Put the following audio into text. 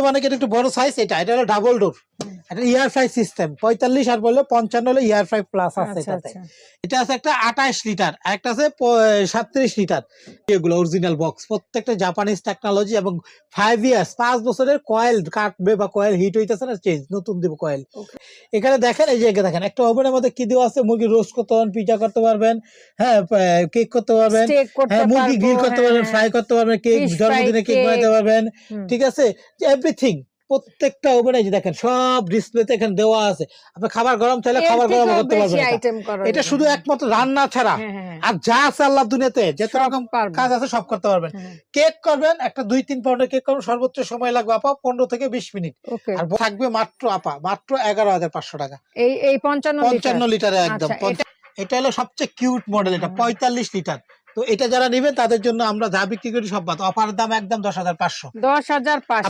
মানে এটা একটু বড় সাইজ এটা এটা হলো ডাবল ডোর এটা ইয়ার ফ্রাই সিস্টেম। পঁয়তাল্লিশ আর বলল পঞ্চান্ন হলো ইয়ার ফ্রাই প্লাস আছে আচ্ছা এটাতে। আচ্ছা। এটা আছে একটা আঠাশ লিটার একটা আছে সাতত্রিশ লিটার এগুলো অরিজিনাল বক্স প্রত্যেকটা জাপানিজ টেকনোলজি এবং ফাইভ ইয়ার্স পাঁচ বছরের কয়েল কাটবে বা কয়েল হিট হইতেছে না চেঞ্জ নতুন দিব কয়েল এখানে দেখেন এই যে এখানে দেখেন একটা ওভেনের মধ্যে কি দেওয়া আছে? মুরগি রোস্ট করতে পারবেন পিজা করতে পারবেন হ্যাঁ কেক করতে পারবেন হ্যাঁ মুরগি গ্রিল করতে হ্যাঁ, পারবেন হ্যাঁ। ফ্রাই করতে পারবেন কেক জন্মদিনে কেক। বানাতে পারবেন ঠিক আছে? এভরিথিং প্রত্যেকটা ওভেনে দেখেন সব ডিসপ্লেতে এখানে দেওয়া আছে। আপনি খাবার গরম চাইলে খাবার গরম করতে পারবেন এটা। শুধু একমাত্র রান্না ছাড়া। হ্যাঁ, হ্যাঁ, হ্যাঁ। আর যা আছে আল্লাহ দুনিয়াতে যত রকম কাজ আছে সব করতে পারবেন। কেক করবেন একটা দুই তিন পাউন্ডের কেক করবেন সর্বোচ্চ সময় লাগবে আপা পনেরো থেকে বিশ মিনিট। আর থাকবে মাত্র আপা মাত্র এগারো হাজার পাঁচশো টাকা। এই এই পঞ্চান্ন পঞ্চান্ন লিটারে একদম। আচ্ছা, এটা হলো সবচেয়ে কিউট মডেল এটা পঁয়তাল্লিশ লিটার। তো এটা যারা নেবেন তাদের জন্য আমরা যা বিক্রি করি সব বাদ। অফার দাম একদম দশ হাজার পাঁচশো। দশ হাজার পাঁচশো।